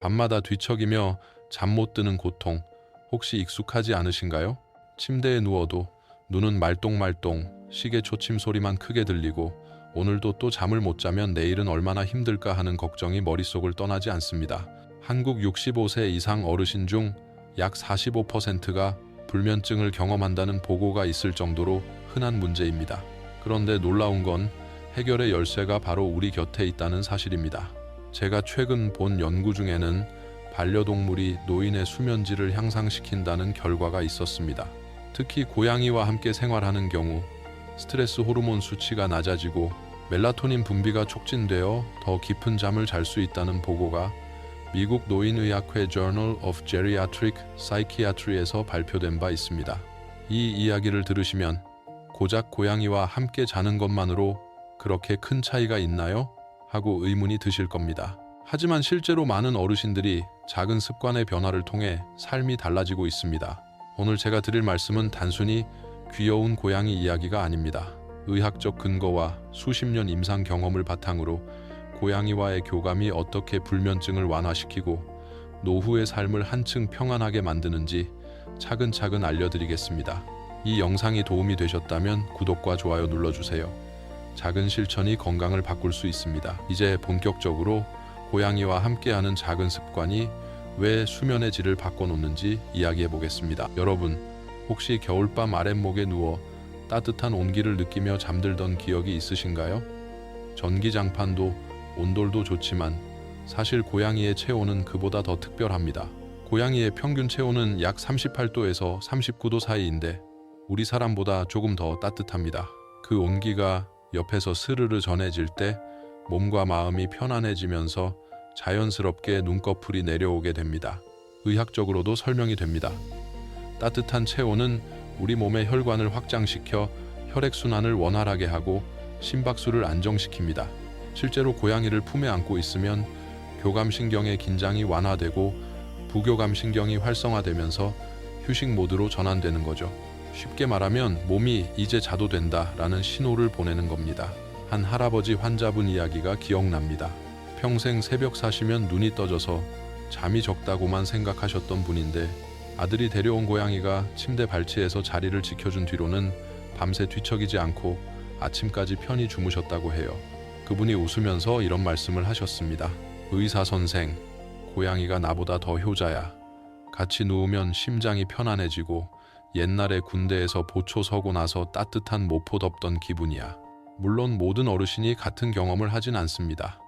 밤마다 뒤척이며 잠 못 드는 고통 혹시 익숙하지 않으신가요? 침대에 누워도 눈은 말똥말똥 시계 초침 소리만 크게 들리고 오늘도 또 잠을 못 자면 내일은 얼마나 힘들까 하는 걱정이 머릿속을 떠나지 않습니다. 한국 65세 이상 어르신 중 약 45%가 불면증을 경험한다는 보고가 있을 정도로 흔한 문제입니다. 그런데 놀라운 건 해결의 열쇠가 바로 우리 곁에 있다는 사실입니다. 제가 최근 본 연구 중에는 반려동물이 노인의 수면질을 향상시킨다는 결과가 있었습니다. 특히 고양이와 함께 생활하는 경우 스트레스 호르몬 수치가 낮아지고 멜라토닌 분비가 촉진되어 더 깊은 잠을 잘 수 있다는 보고가 미국 노인의학회 Journal of Geriatric Psychiatry에서 발표된 바 있습니다. 이 이야기를 들으시면 고작 고양이와 함께 자는 것만으로 그렇게 큰 차이가 있나요? 하고 의문이 드실 겁니다. 하지만 실제로 많은 어르신들이 작은 습관의 변화를 통해 삶이 달라지고 있습니다. 오늘 제가 드릴 말씀은 단순히 귀여운 고양이 이야기가 아닙니다. 의학적 근거와 수십 년 임상 경험을 바탕으로 고양이와의 교감이 어떻게 불면증을 완화시키고 노후의 삶을 한층 평안하게 만드는지 차근차근 알려드리겠습니다. 이 영상이 도움이 되셨다면 구독과 좋아요 눌러주세요. 작은 실천이 건강을 바꿀 수 있습니다. 이제 본격적으로 고양이와 함께하는 작은 습관이 왜 수면의 질을 바꿔놓는지 이야기해 보겠습니다. 여러분, 혹시 겨울밤 아랫목에 누워 따뜻한 온기를 느끼며 잠들던 기억이 있으신가요? 전기장판도 온돌도 좋지만 사실 고양이의 체온은 그보다 더 특별합니다. 고양이의 평균 체온은 약 38도에서 39도 사이인데 우리 사람보다 조금 더 따뜻합니다. 그 온기가 옆에서 스르르 전해질 때 몸과 마음이 편안해지면서 자연스럽게 눈꺼풀이 내려오게 됩니다. 의학적으로도 설명이 됩니다. 따뜻한 체온은 우리 몸의 혈관을 확장시켜 혈액순환을 원활하게 하고 심박수를 안정시킵니다. 실제로 고양이를 품에 안고 있으면 교감신경의 긴장이 완화되고 부교감신경이 활성화되면서 휴식 모드로 전환되는 거죠. 쉽게 말하면 몸이 이제 자도 된다라는 신호를 보내는 겁니다. 한 할아버지 환자분 이야기가 기억납니다. 평생 새벽 사시면 눈이 떠져서 잠이 적다고만 생각하셨던 분인데 아들이 데려온 고양이가 침대 발치에서 자리를 지켜준 뒤로는 밤새 뒤척이지 않고 아침까지 편히 주무셨다고 해요. 그분이 웃으면서 이런 말씀을 하셨습니다. 의사 선생, 고양이가 나보다 더 효자야. 같이 누우면 심장이 편안해지고 옛날에 군대에서 보초 서고 나서 따뜻한 모포 덮던 기분이야. 물론 모든 어르신이 같은 경험을 하진 않습니다.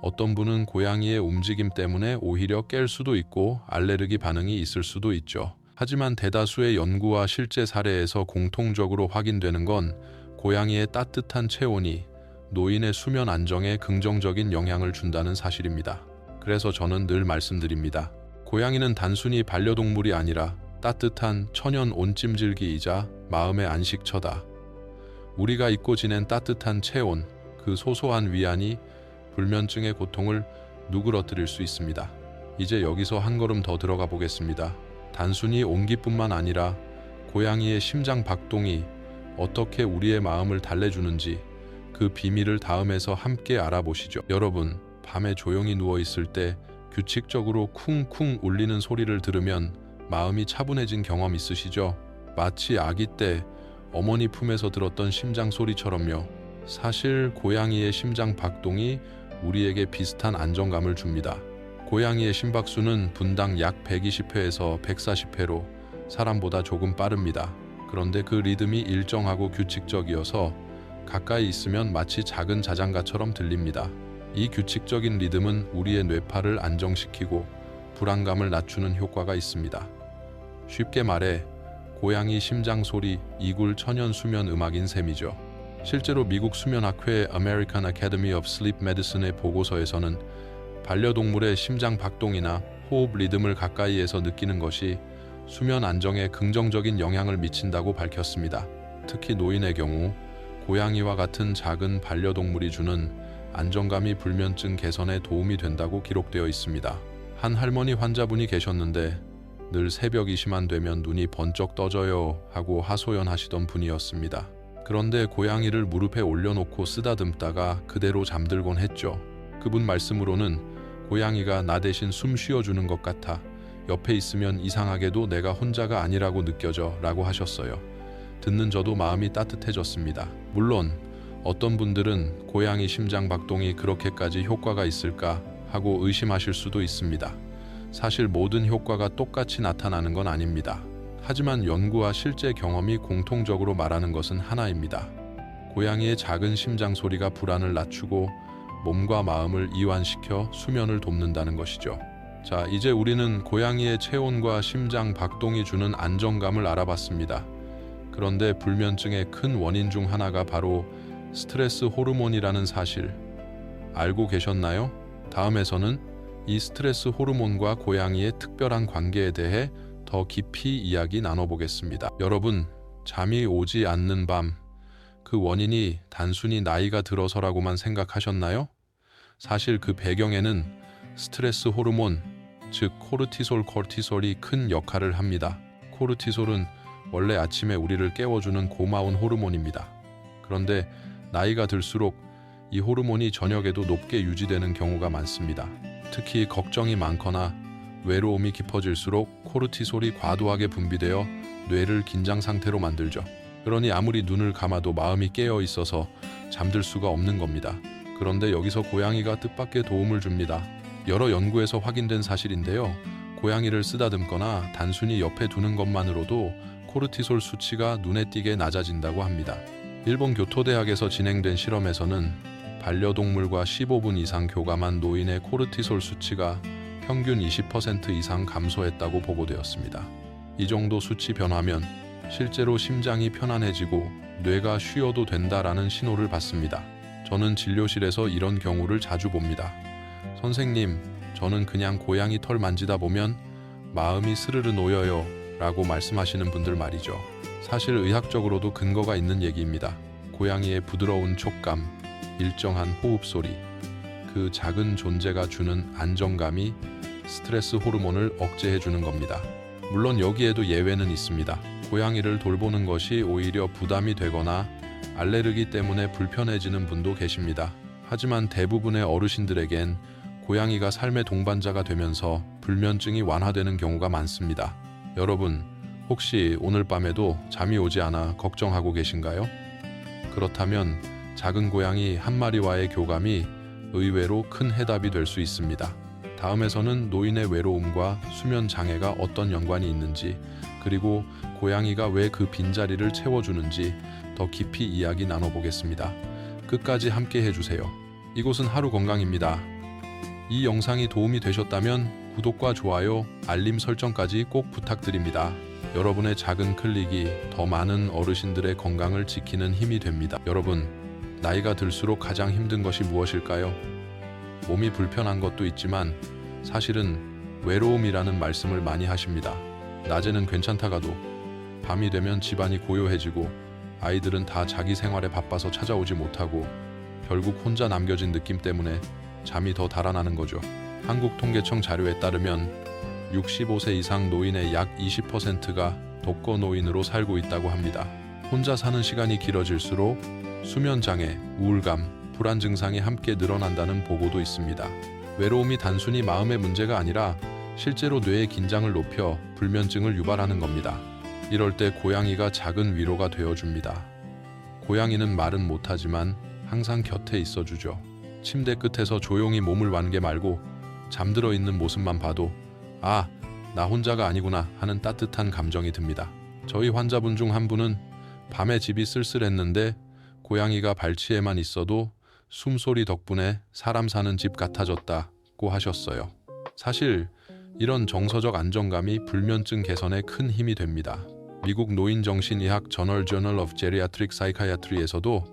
어떤 분은 고양이의 움직임 때문에 오히려 깰 수도 있고 알레르기 반응이 있을 수도 있죠. 하지만 대다수의 연구와 실제 사례에서 공통적으로 확인되는 건 고양이의 따뜻한 체온이 노인의 수면 안정에 긍정적인 영향을 준다는 사실입니다. 그래서 저는 늘 말씀드립니다. 고양이는 단순히 반려동물이 아니라 따뜻한 천연 온찜질기이자 마음의 안식처다. 우리가 잊고 지낸 따뜻한 체온, 그 소소한 위안이 불면증의 고통을 누그러뜨릴 수 있습니다. 이제 여기서 한 걸음 더 들어가 보겠습니다. 단순히 온기뿐만 아니라 고양이의 심장 박동이 어떻게 우리의 마음을 달래주는지 그 비밀을 다음에서 함께 알아보시죠. 여러분, 밤에 조용히 누워 있을 때 규칙적으로 쿵쿵 울리는 소리를 들으면 마음이 차분해진 경험 있으시죠? 마치 아기 때 어머니 품에서 들었던 심장 소리처럼요. 사실 고양이의 심장 박동이 우리에게 비슷한 안정감을 줍니다. 고양이의 심박수는 분당 약 120회에서 140회로 사람보다 조금 빠릅니다. 그런데 그 리듬이 일정하고 규칙적이어서 가까이 있으면 마치 작은 자장가처럼 들립니다. 이 규칙적인 리듬은 우리의 뇌파를 안정시키고 불안감을 낮추는 효과가 있습니다. 쉽게 말해 고양이 심장 소리 이굴 천연 수면 음악인 셈이죠. 실제로 미국 수면학회 American Academy of Sleep Medicine의 보고서에서는 반려동물의 심장 박동이나 호흡 리듬을 가까이에서 느끼는 것이 수면 안정에 긍정적인 영향을 미친다고 밝혔습니다. 특히 노인의 경우 고양이와 같은 작은 반려동물이 주는 안정감이 불면증 개선에 도움이 된다고 기록되어 있습니다. 한 할머니 환자분이 계셨는데 늘 새벽 이시만 되면 눈이 번쩍 떠져요 하고 하소연하시던 분이었습니다. 그런데 고양이를 무릎에 올려놓고 쓰다듬다가 그대로 잠들곤 했죠. 그분 말씀으로는 고양이가 나 대신 숨 쉬어주는 것 같아. 옆에 있으면 이상하게도 내가 혼자가 아니라고 느껴져 라고 하셨어요. 듣는 저도 마음이 따뜻해졌습니다. 물론 어떤 분들은 고양이 심장 박동이 그렇게까지 효과가 있을까 하고 의심하실 수도 있습니다. 사실 모든 효과가 똑같이 나타나는 건 아닙니다. 하지만 연구와 실제 경험이 공통적으로 말하는 것은 하나입니다. 고양이의 작은 심장 소리가 불안을 낮추고 몸과 마음을 이완시켜 수면을 돕는다는 것이죠. 자, 이제 우리는 고양이의 체온과 심장 박동이 주는 안정감을 알아봤습니다. 그런데 불면증의 큰 원인 중 하나가 바로 스트레스 호르몬이라는 사실 알고 계셨나요? 다음에서는 이 스트레스 호르몬과 고양이의 특별한 관계에 대해 더 깊이 이야기 나눠보겠습니다. 여러분, 잠이 오지 않는 밤, 그 원인이 단순히 나이가 들어서라고만 생각하셨나요? 사실 그 배경에는 스트레스 호르몬, 즉 코르티솔, 코르티솔이 큰 역할을 합니다. 코르티솔은 원래 아침에 우리를 깨워주는 고마운 호르몬입니다. 그런데 나이가 들수록 이 호르몬이 저녁에도 높게 유지되는 경우가 많습니다. 특히 걱정이 많거나 외로움이 깊어질수록 코르티솔이 과도하게 분비되어 뇌를 긴장 상태로 만들죠. 그러니 아무리 눈을 감아도 마음이 깨어 있어서 잠들 수가 없는 겁니다. 그런데 여기서 고양이가 뜻밖의 도움을 줍니다. 여러 연구에서 확인된 사실인데요. 고양이를 쓰다듬거나 단순히 옆에 두는 것만으로도 코르티솔 수치가 눈에 띄게 낮아진다고 합니다. 일본 교토대학에서 진행된 실험에서는 반려동물과 15분 이상 교감한 노인의 코르티솔 수치가 평균 20% 이상 감소했다고 보고되었습니다. 이 정도 수치 변화면 실제로 심장이 편안해지고 뇌가 쉬어도 된다라는 신호를 받습니다. 저는 진료실에서 이런 경우를 자주 봅니다. 선생님, 저는 그냥 고양이 털 만지다 보면 마음이 스르르 놓여요 라고 말씀하시는 분들 말이죠. 사실 의학적으로도 근거가 있는 얘기입니다. 고양이의 부드러운 촉감, 일정한 호흡 소리, 그 작은 존재가 주는 안정감이 스트레스 호르몬을 억제해 주는 겁니다. 물론 여기에도 예외는 있습니다. 고양이를 돌보는 것이 오히려 부담이 되거나 알레르기 때문에 불편해지는 분도 계십니다. 하지만 대부분의 어르신들에겐 고양이가 삶의 동반자가 되면서 불면증이 완화되는 경우가 많습니다. 여러분, 혹시 오늘 밤에도 잠이 오지 않아 걱정하고 계신가요? 그렇다면 작은 고양이 한 마리와의 교감이 의외로 큰 해답이 될 수 있습니다. 다음에서는 노인의 외로움과 수면 장애가 어떤 연관이 있는지, 그리고 고양이가 왜 그 빈자리를 채워주는지 더 깊이 이야기 나눠보겠습니다. 끝까지 함께 해주세요. 이곳은 하루 건강입니다. 이 영상이 도움이 되셨다면 구독과 좋아요, 알림 설정까지 꼭 부탁드립니다. 여러분의 작은 클릭이 더 많은 어르신들의 건강을 지키는 힘이 됩니다. 여러분, 나이가 들수록 가장 힘든 것이 무엇일까요? 몸이 불편한 것도 있지만 사실은 외로움이라는 말씀을 많이 하십니다. 낮에는 괜찮다가도 밤이 되면 집안이 고요해지고 아이들은 다 자기 생활에 바빠서 찾아오지 못하고 결국 혼자 남겨진 느낌 때문에 잠이 더 달아나는 거죠. 한국통계청 자료에 따르면 65세 이상 노인의 약 20%가 독거 노인으로 살고 있다고 합니다. 혼자 사는 시간이 길어질수록 수면 장애, 우울감, 불안 증상이 함께 늘어난다는 보고도 있습니다. 외로움이 단순히 마음의 문제가 아니라 실제로 뇌의 긴장을 높여 불면증을 유발하는 겁니다. 이럴 때 고양이가 작은 위로가 되어 줍니다. 고양이는 말은 못하지만 항상 곁에 있어 주죠. 침대 끝에서 조용히 몸을 완게 말고 잠들어 있는 모습만 봐도 아, 나 혼자가 아니구나 하는 따뜻한 감정이 듭니다. 저희 환자분 중 한 분은 밤에 집이 쓸쓸했는데 고양이가 발치에만 있어도 숨소리 덕분에 사람 사는 집 같아졌다고 하셨어요. 사실 이런 정서적 안정감이 불면증 개선에 큰 힘이 됩니다. 미국 노인정신의학 저널 저널 오브 제리아트릭 사이카야트리에서도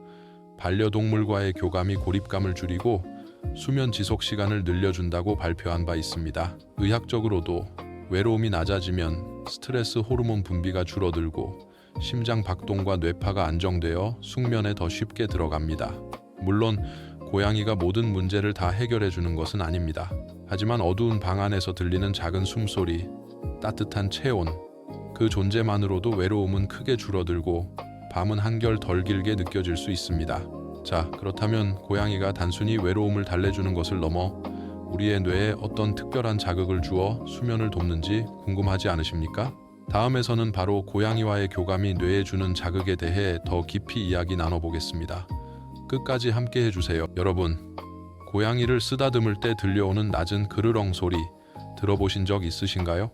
반려동물과의 교감이 고립감을 줄이고 수면 지속 시간을 늘려준다고 발표한 바 있습니다. 의학적으로도 외로움이 낮아지면 스트레스 호르몬 분비가 줄어들고 심장 박동과 뇌파가 안정되어 숙면에 더 쉽게 들어갑니다. 물론 고양이가 모든 문제를 다 해결해 주는 것은 아닙니다. 하지만 어두운 방 안에서 들리는 작은 숨소리, 따뜻한 체온, 그 존재만으로도 외로움은 크게 줄어들고 밤은 한결 덜 길게 느껴질 수 있습니다. 자, 그렇다면 고양이가 단순히 외로움을 달래주는 것을 넘어 우리의 뇌에 어떤 특별한 자극을 주어 수면을 돕는지 궁금하지 않으십니까? 다음에서는 바로 고양이와의 교감이 뇌에 주는 자극에 대해 더 깊이 이야기 나눠보겠습니다. 끝까지 함께 해주세요. 여러분, 고양이를 쓰다듬을 때 들려오는 낮은 그르렁 소리 들어보신 적 있으신가요?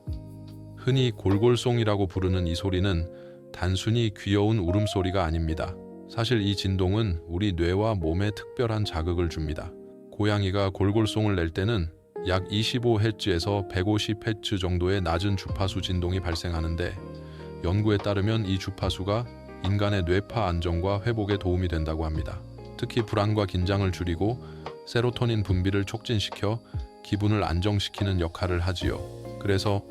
흔히 골골송이라고 부르는 이 소리는 단순히 귀여운 울음소리가 아닙니다. 사실 이 진동은 우리 뇌와 몸에 특별한 자극을 줍니다. 고양이가 골골송을 낼 때는 약 25Hz에서 150Hz 정도의 낮은 주파수 진동이 발생하는데 연구에 따르면 이 주파수가 인간의 뇌파 안정과 회복에 도움이 된다고 합니다. 특히 불안과 긴장을 줄이고 세로토닌 분비를 촉진시켜 기분을 안정시키는 역할을 하지요. 그래서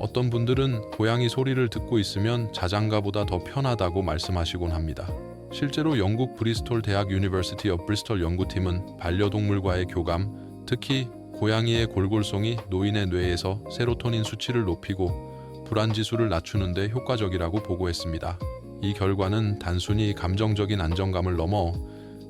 어떤 분들은 고양이 소리를 듣고 있으면 자장가보다 더 편하다고 말씀하시곤 합니다. 실제로 영국 브리스톨 대학 유니버시티 업 브리스톨 연구팀은 반려동물과의 교감, 특히 고양이의 골골송이 노인의 뇌에서 세로토닌 수치를 높이고 불안 지수를 낮추는 데 효과적이라고 보고했습니다. 이 결과는 단순히 감정적인 안정감을 넘어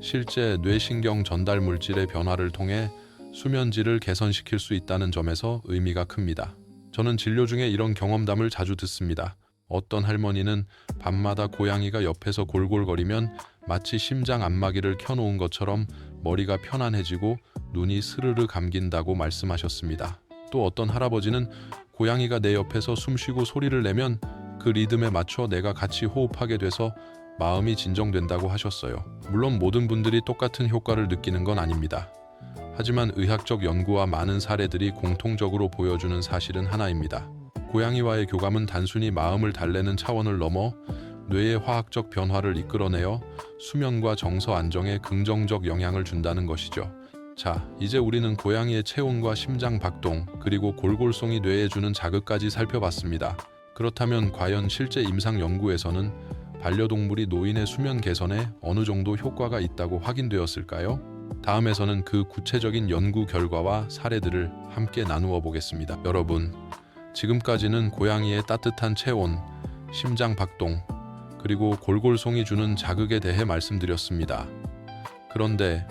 실제 뇌신경 전달 물질의 변화를 통해 수면질을 개선시킬 수 있다는 점에서 의미가 큽니다. 저는 진료 중에 이런 경험담을 자주 듣습니다. 어떤 할머니는 밤마다 고양이가 옆에서 골골거리면 마치 심장 안마기를 켜놓은 것처럼 머리가 편안해지고 눈이 스르르 감긴다고 말씀하셨습니다. 또 어떤 할아버지는 고양이가 내 옆에서 숨쉬고 소리를 내면 그 리듬에 맞춰 내가 같이 호흡하게 돼서 마음이 진정된다고 하셨어요. 물론 모든 분들이 똑같은 효과를 느끼는 건 아닙니다. 하지만 의학적 연구와 많은 사례들이 공통적으로 보여주는 사실은 하나입니다. 고양이와의 교감은 단순히 마음을 달래는 차원을 넘어 뇌의 화학적 변화를 이끌어내어 수면과 정서 안정에 긍정적 영향을 준다는 것이죠. 자, 이제 우리는 고양이의 체온과 심장 박동, 그리고 골골송이 뇌에 주는 자극까지 살펴봤습니다. 그렇다면 과연 실제 임상 연구에서는 반려동물이 노인의 수면 개선에 어느 정도 효과가 있다고 확인되었을까요? 다음에서는 그 구체적인 연구 결과와 사례들을 함께 나누어 보겠습니다. 여러분, 지금까지는 고양이의 따뜻한 체온, 심장 박동, 그리고 골골송이 주는 자극에 대해 말씀드렸습니다. 그런데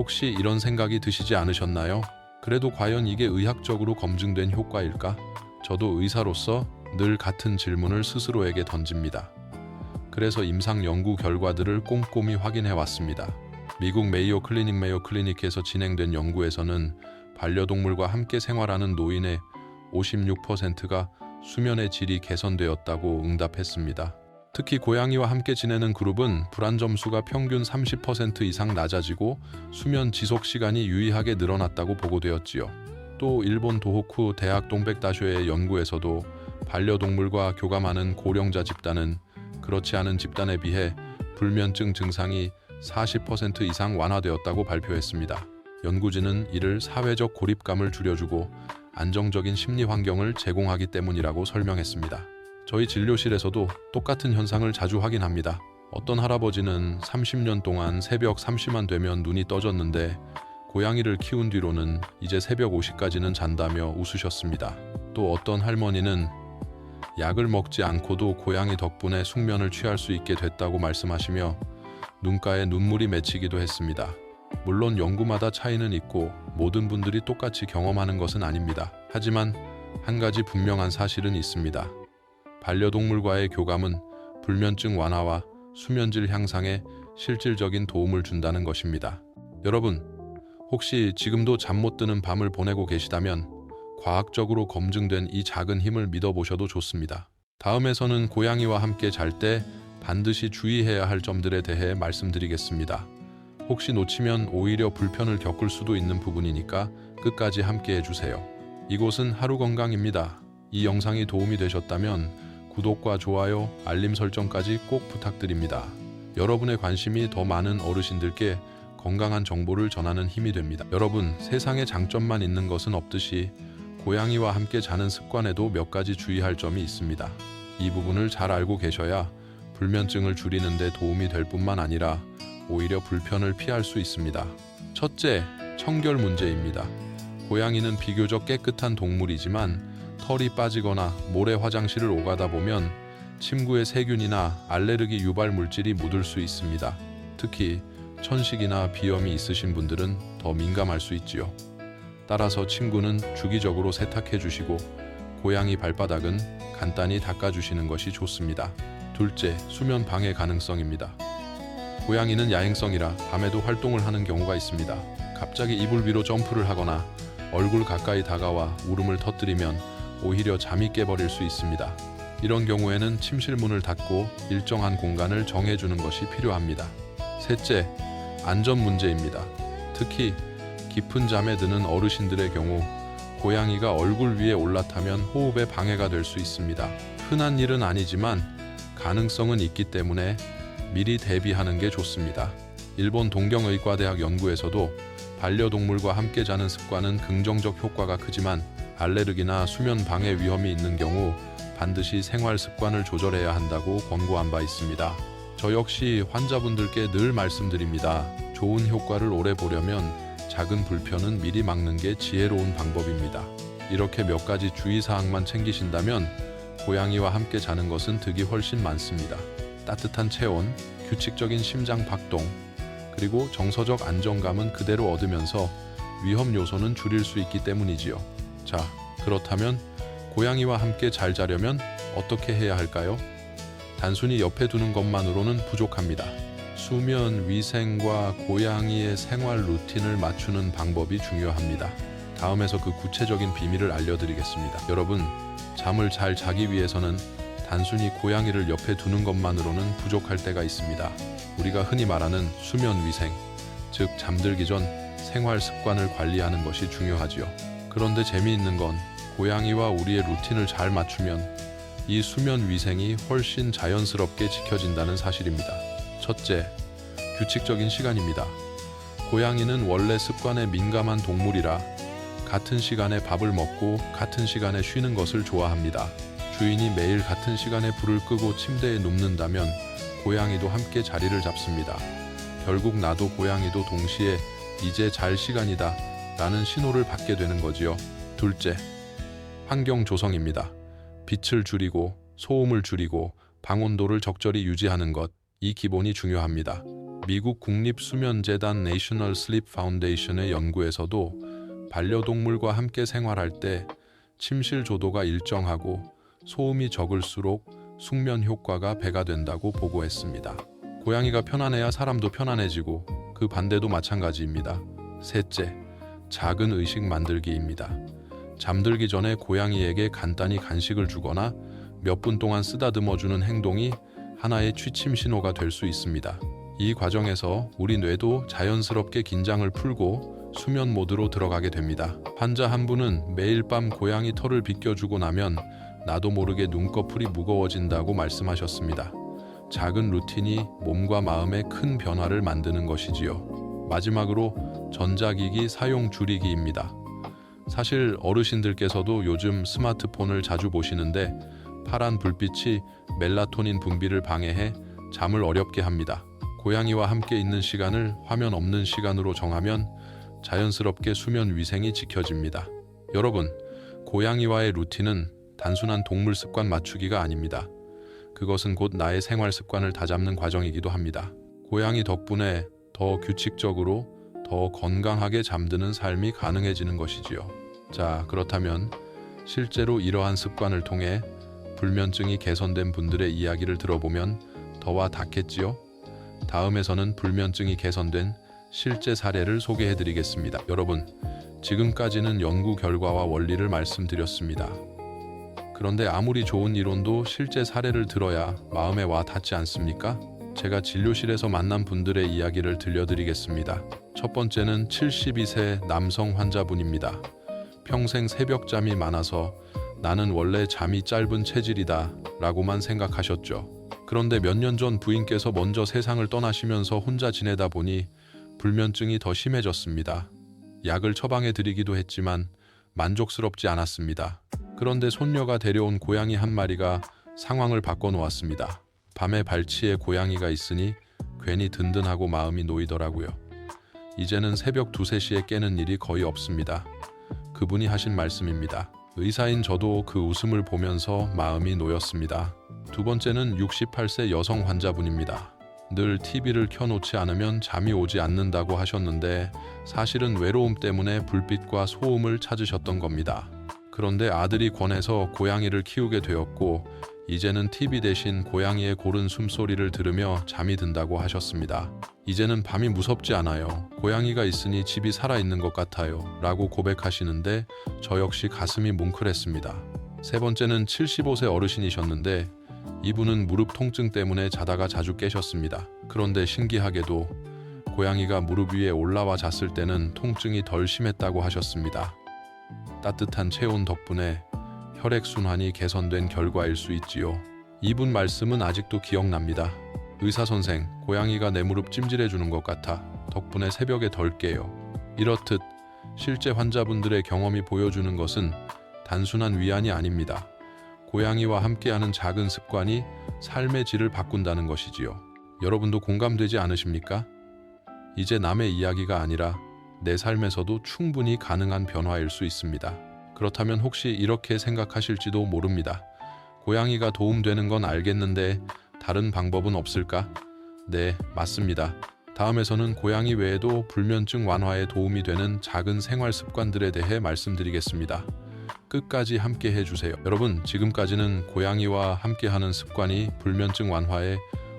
혹시 이런 생각이 드시지 않으셨나요? 그래도 과연 이게 의학적으로 검증된 효과일까? 저도 의사로서 늘 같은 질문을 스스로에게 던집니다. 그래서 임상 연구 결과들을 꼼꼼히 확인해 왔습니다. 미국 메이오 클리닉 메이오 클리닉에서 진행된 연구에서는 반려동물과 함께 생활하는 노인의 56%가 수면의 질이 개선되었다고 응답했습니다. 특히 고양이와 함께 지내는 그룹은 불안 점수가 평균 30% 이상 낮아지고 수면 지속 시간이 유의하게 늘어났다고 보고되었지요. 또 일본 도호쿠 대학 동백다쇼의 연구에서도 반려동물과 교감하는 고령자 집단은 그렇지 않은 집단에 비해 불면증 증상이 40% 이상 완화되었다고 발표했습니다. 연구진은 이를 사회적 고립감을 줄여주고 안정적인 심리 환경을 제공하기 때문이라고 설명했습니다. 저희 진료실에서도 똑같은 현상을 자주 확인합니다. 어떤 할아버지는 30년 동안 새벽 3시만 되면 눈이 떠졌는데 고양이를 키운 뒤로는 이제 새벽 5시까지는 잔다며 웃으셨습니다. 또 어떤 할머니는 약을 먹지 않고도 고양이 덕분에 숙면을 취할 수 있게 됐다고 말씀하시며 눈가에 눈물이 맺히기도 했습니다. 물론 연구마다 차이는 있고 모든 분들이 똑같이 경험하는 것은 아닙니다. 하지만 한 가지 분명한 사실은 있습니다. 반려동물과의 교감은 불면증 완화와 수면질 향상에 실질적인 도움을 준다는 것입니다. 여러분, 혹시 지금도 잠 못 드는 밤을 보내고 계시다면 과학적으로 검증된 이 작은 힘을 믿어보셔도 좋습니다. 다음에서는 고양이와 함께 잘 때 반드시 주의해야 할 점들에 대해 말씀드리겠습니다. 혹시 놓치면 오히려 불편을 겪을 수도 있는 부분이니까 끝까지 함께 해주세요. 이곳은 하루 건강입니다. 이 영상이 도움이 되셨다면 구독과 좋아요, 알림 설정까지 꼭 부탁드립니다. 여러분의 관심이 더 많은 어르신들께 건강한 정보를 전하는 힘이 됩니다. 여러분, 세상에 장점만 있는 것은 없듯이 고양이와 함께 자는 습관에도 몇 가지 주의할 점이 있습니다. 이 부분을 잘 알고 계셔야 불면증을 줄이는 데 도움이 될 뿐만 아니라 오히려 불편을 피할 수 있습니다. 첫째, 청결 문제입니다. 고양이는 비교적 깨끗한 동물이지만 털이 빠지거나 모래 화장실을 오가다 보면 침구에 세균이나 알레르기 유발 물질이 묻을 수 있습니다. 특히 천식이나 비염이 있으신 분들은 더 민감할 수 있지요. 따라서 침구는 주기적으로 세탁해 주시고 고양이 발바닥은 간단히 닦아 주시는 것이 좋습니다. 둘째, 수면 방해 가능성입니다. 고양이는 야행성이라 밤에도 활동을 하는 경우가 있습니다. 갑자기 이불 위로 점프를 하거나 얼굴 가까이 다가와 울음을 터뜨리면 오히려 잠이 깨버릴 수 있습니다. 이런 경우에는 침실 문을 닫고 일정한 공간을 정해주는 것이 필요합니다. 셋째, 안전 문제입니다. 특히 깊은 잠에 드는 어르신들의 경우 고양이가 얼굴 위에 올라타면 호흡에 방해가 될 수 있습니다. 흔한 일은 아니지만 가능성은 있기 때문에 미리 대비하는 게 좋습니다. 일본 동경의과대학 연구에서도 반려동물과 함께 자는 습관은 긍정적 효과가 크지만 알레르기나 수면 방해 위험이 있는 경우 반드시 생활 습관을 조절해야 한다고 권고한 바 있습니다. 저 역시 환자분들께 늘 말씀드립니다. 좋은 효과를 오래 보려면 작은 불편은 미리 막는 게 지혜로운 방법입니다. 이렇게 몇 가지 주의사항만 챙기신다면 고양이와 함께 자는 것은 득이 훨씬 많습니다. 따뜻한 체온, 규칙적인 심장 박동, 그리고 정서적 안정감은 그대로 얻으면서 위험 요소는 줄일 수 있기 때문이지요. 자, 그렇다면 고양이와 함께 잘 자려면 어떻게 해야 할까요? 단순히 옆에 두는 것만으로는 부족합니다. 수면 위생과 고양이의 생활 루틴을 맞추는 방법이 중요합니다. 다음에서 그 구체적인 비밀을 알려드리겠습니다. 여러분, 잠을 잘 자기 위해서는 단순히 고양이를 옆에 두는 것만으로는 부족할 때가 있습니다. 우리가 흔히 말하는 수면 위생, 즉 잠들기 전 생활 습관을 관리하는 것이 중요하지요. 그런데 재미있는 건 고양이와 우리의 루틴을 잘 맞추면 이 수면 위생이 훨씬 자연스럽게 지켜진다는 사실입니다. 첫째, 규칙적인 시간입니다. 고양이는 원래 습관에 민감한 동물이라 같은 시간에 밥을 먹고 같은 시간에 쉬는 것을 좋아합니다. 주인이 매일 같은 시간에 불을 끄고 침대에 눕는다면 고양이도 함께 자리를 잡습니다. 결국 나도 고양이도 동시에 이제 잘 시간이다 라는 신호를 받게 되는 거지요. 둘째, 환경 조성입니다. 빛을 줄이고 소음을 줄이고 방온도를 적절히 유지하는 것, 이 기본이 중요합니다. 미국 국립수면재단 내셔널 슬립 파운데이션의 연구에서도 반려동물과 함께 생활할 때 침실 조도가 일정하고 소음이 적을수록 숙면 효과가 배가 된다고 보고했습니다. 고양이가 편안해야 사람도 편안해지고 그 반대도 마찬가지입니다. 셋째, 작은 의식 만들기입니다. 잠들기 전에 고양이에게 간단히 간식을 주거나 몇 분 동안 쓰다듬어 주는 행동이 하나의 취침 신호가 될 수 있습니다. 이 과정에서 우리 뇌도 자연스럽게 긴장을 풀고 수면 모드로 들어가게 됩니다. 환자 한 분은 매일 밤 고양이 털을 빗겨주고 나면 나도 모르게 눈꺼풀이 무거워진다고 말씀하셨습니다. 작은 루틴이 몸과 마음에 큰 변화를 만드는 것이지요. 마지막으로 전자기기 사용 줄이기입니다. 사실 어르신들께서도 요즘 스마트폰을 자주 보시는데 파란 불빛이 멜라토닌 분비를 방해해 잠을 어렵게 합니다. 고양이와 함께 있는 시간을 화면 없는 시간으로 정하면 자연스럽게 수면 위생이 지켜집니다. 여러분, 고양이와의 루틴은 단순한 동물 습관 맞추기가 아닙니다. 그것은 곧 나의 생활 습관을 다잡는 과정이기도 합니다. 고양이 덕분에 더 규칙적으로 더 건강하게 잠드는 삶이 가능해지는 것이지요. 자, 그렇다면 실제로 이러한 습관을 통해 불면증이 개선된 분들의 이야기를 들어보면 더와 닿겠지요? 다음에서는 불면증이 개선된 실제 사례를 소개해 드리겠습니다. 여러분, 지금까지는 연구 결과와 원리를 말씀드렸습니다. 그런데 아무리 좋은 이론도 실제 사례를 들어야 마음에 와 닿지 않습니까? 제가 진료실에서 만난 분들의 이야기를 들려드리겠습니다. 첫 번째는 72세 남성 환자분입니다. 평생 새벽 잠이 많아서 나는 원래 잠이 짧은 체질이다 라고만 생각하셨죠. 그런데 몇 년 전 부인께서 먼저 세상을 떠나시면서 혼자 지내다 보니 불면증이 더 심해졌습니다. 약을 처방해 드리기도 했지만 만족스럽지 않았습니다. 그런데 손녀가 데려온 고양이 한 마리가 상황을 바꿔놓았습니다. 밤에 발치에 고양이가 있으니 괜히 든든하고 마음이 놓이더라고요. 이제는 새벽 두세 시에 깨는 일이 거의 없습니다. 그분이 하신 말씀입니다. 의사인 저도 그 웃음을 보면서 마음이 놓였습니다. 두 번째는 68세 여성 환자분입니다. 늘 TV를 켜놓지 않으면 잠이 오지 않는다고 하셨는데 사실은 외로움 때문에 불빛과 소음을 찾으셨던 겁니다. 그런데 아들이 권해서 고양이를 키우게 되었고 이제는 TV 대신 고양이의 고른 숨소리를 들으며 잠이 든다고 하셨습니다. 이제는 밤이 무섭지 않아요. 고양이가 있으니 집이 살아있는 것 같아요. 라고 고백하시는데 저 역시 가슴이 뭉클했습니다. 세 번째는 75세 어르신이셨는데 이분은 무릎 통증 때문에 자다가 자주 깨셨습니다. 그런데 신기하게도 고양이가 무릎 위에 올라와 잤을 때는 통증이 덜 심했다고 하셨습니다. 따뜻한 체온 덕분에 혈액순환이 개선된 결과일 수 있지요. 이분 말씀은 아직도 기억납니다. 의사 선생, 고양이가 내 무릎 찜질해 주는 것 같아 덕분에 새벽에 덜 깨요. 이렇듯 실제 환자분들의 경험이 보여주는 것은 단순한 위안이 아닙니다. 고양이와 함께하는 작은 습관이 삶의 질을 바꾼다는 것이지요. 여러분도 공감되지 않으십니까? 이제 남의 이야기가 아니라 내 삶에서도 충분히 가능한 변화일 수 있습니다. 그렇다면 혹시 이렇게 생각하실지도 모릅니다. 고양이가 도움되는 건 알겠는데 다른 방법은 없을까? 네, 맞습니다. 다음에서는 고양이 외에도 불면증 완화에 도움이 되는 작은 생활 습관들에 대해 말씀드리겠습니다. 끝까지 함께 해주세요. 여러분, 지금까지는 고양이와 함께하는 습관이 불면증 완화에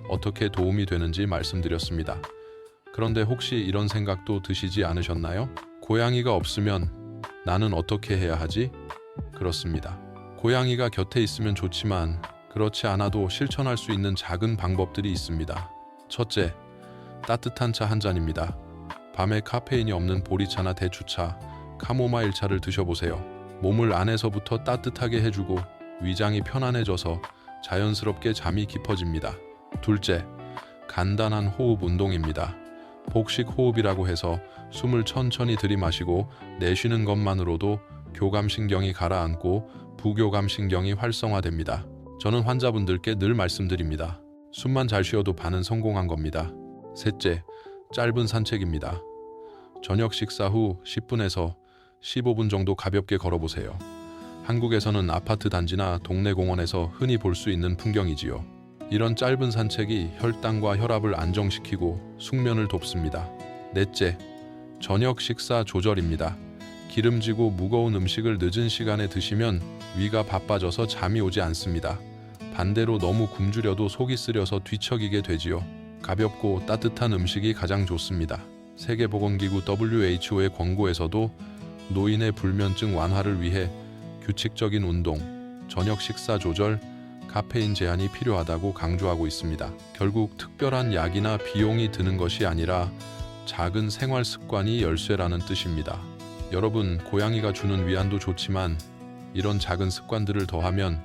어떻게 도움이 되는지 말씀드렸습니다. 그런데 혹시 이런 생각도 드시지 않으셨나요? 고양이가 없으면 나는 어떻게 해야 하지? 그렇습니다. 고양이가 곁에 있으면 좋지만 그렇지 않아도 실천할 수 있는 작은 방법들이 있습니다. 첫째, 따뜻한 차 한 잔입니다. 밤에 카페인이 없는 보리차나 대추차, 카모마일 차를 드셔보세요. 몸을 안에서부터 따뜻하게 해주고 위장이 편안해져서 자연스럽게 잠이 깊어집니다. 둘째, 간단한 호흡 운동입니다. 복식 호흡이라고 해서 숨을 천천히 들이마시고 내쉬는 것만으로도 교감신경이 가라앉고 부교감신경이 활성화됩니다. 저는 환자분들께 늘 말씀드립니다. 숨만 잘 쉬어도 반은 성공한 겁니다. 셋째, 짧은 산책입니다. 저녁 식사 후 10분에서 15분 정도 가볍게 걸어보세요. 한국에서는 아파트 단지나 동네 공원에서 흔히 볼 수 있는 풍경이지요. 이런 짧은 산책이 혈당과 혈압을 안정시키고 숙면을 돕습니다. 넷째, 저녁 식사 조절입니다. 기름지고 무거운 음식을 늦은 시간에 드시면 위가 바빠져서 잠이 오지 않습니다. 반대로 너무 굶주려도 속이 쓰려서 뒤척이게 되지요. 가볍고 따뜻한 음식이 가장 좋습니다. 세계보건기구 WHO의 권고에서도 노인의 불면증 완화를 위해 규칙적인 운동, 저녁 식사 조절, 카페인 제한이 필요하다고 강조하고 있습니다. 결국 특별한 약이나 비용이 드는 것이 아니라 작은 생활 습관이 열쇠라는 뜻입니다. 여러분, 고양이가 주는 위안도 좋지만 이런 작은 습관들을 더하면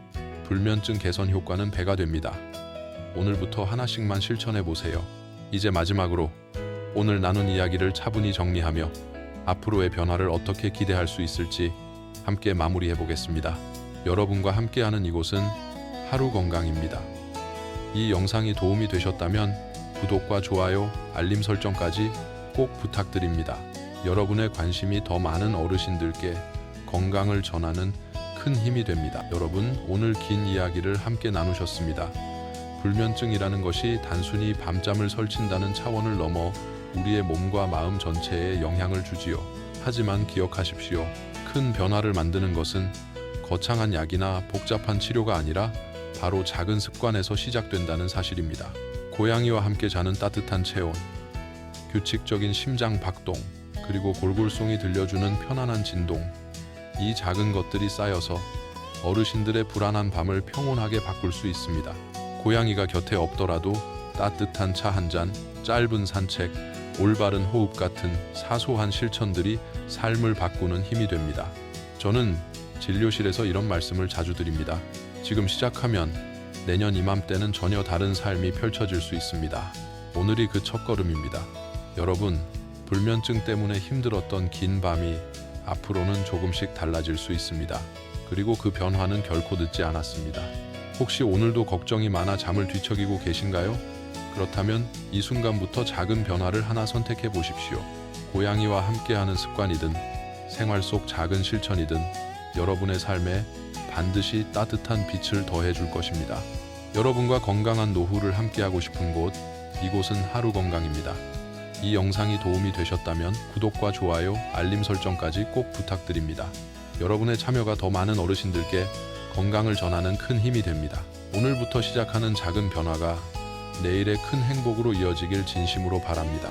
불면증 개선 효과는 배가 됩니다. 오늘부터 하나씩만 실천해 보세요. 이제 마지막으로 오늘 나눈 이야기를 차분히 정리하며 앞으로의 변화를 어떻게 기대할 수 있을지 함께 마무리해 보겠습니다. 여러분과 함께하는 이곳은 하루 건강입니다. 이 영상이 도움이 되셨다면 구독과 좋아요, 알림 설정까지 꼭 부탁드립니다. 여러분의 관심이 더 많은 어르신들께 건강을 전하는 큰 힘이 됩니다. 여러분, 오늘 긴 이야기를 함께 나누셨습니다. 불면증이라는 것이 단순히 밤잠을 설친다는 차원을 넘어 우리의 몸과 마음 전체에 영향을 주지요. 하지만 기억하십시오. 큰 변화를 만드는 것은 거창한 약이나 복잡한 치료가 아니라 바로 작은 습관에서 시작된다는 사실입니다. 고양이와 함께 자는 따뜻한 체온, 규칙적인 심장 박동, 그리고 골골송이 들려주는 편안한 진동. 이 작은 것들이 쌓여서 어르신들의 불안한 밤을 평온하게 바꿀 수 있습니다. 고양이가 곁에 없더라도 따뜻한 차 한 잔, 짧은 산책, 올바른 호흡 같은 사소한 실천들이 삶을 바꾸는 힘이 됩니다. 저는 진료실에서 이런 말씀을 자주 드립니다. 지금 시작하면 내년 이맘때는 전혀 다른 삶이 펼쳐질 수 있습니다. 오늘이 그 첫걸음입니다. 여러분, 불면증 때문에 힘들었던 긴 밤이 앞으로는 조금씩 달라질 수 있습니다. 그리고 그 변화는 결코 늦지 않았습니다. 혹시 오늘도 걱정이 많아 잠을 뒤척이고 계신가요? 그렇다면 이 순간부터 작은 변화를 하나 선택해 보십시오. 고양이와 함께하는 습관이든 생활 속 작은 실천이든 여러분의 삶에 반드시 따뜻한 빛을 더해 줄 것입니다. 여러분과 건강한 노후를 함께하고 싶은 곳 이곳은 하루 건강입니다. 이 영상이 도움이 되셨다면 구독과 좋아요, 알림 설정까지 꼭 부탁드립니다. 여러분의 참여가 더 많은 어르신들께 건강을 전하는 큰 힘이 됩니다. 오늘부터 시작하는 작은 변화가 내일의 큰 행복으로 이어지길 진심으로 바랍니다.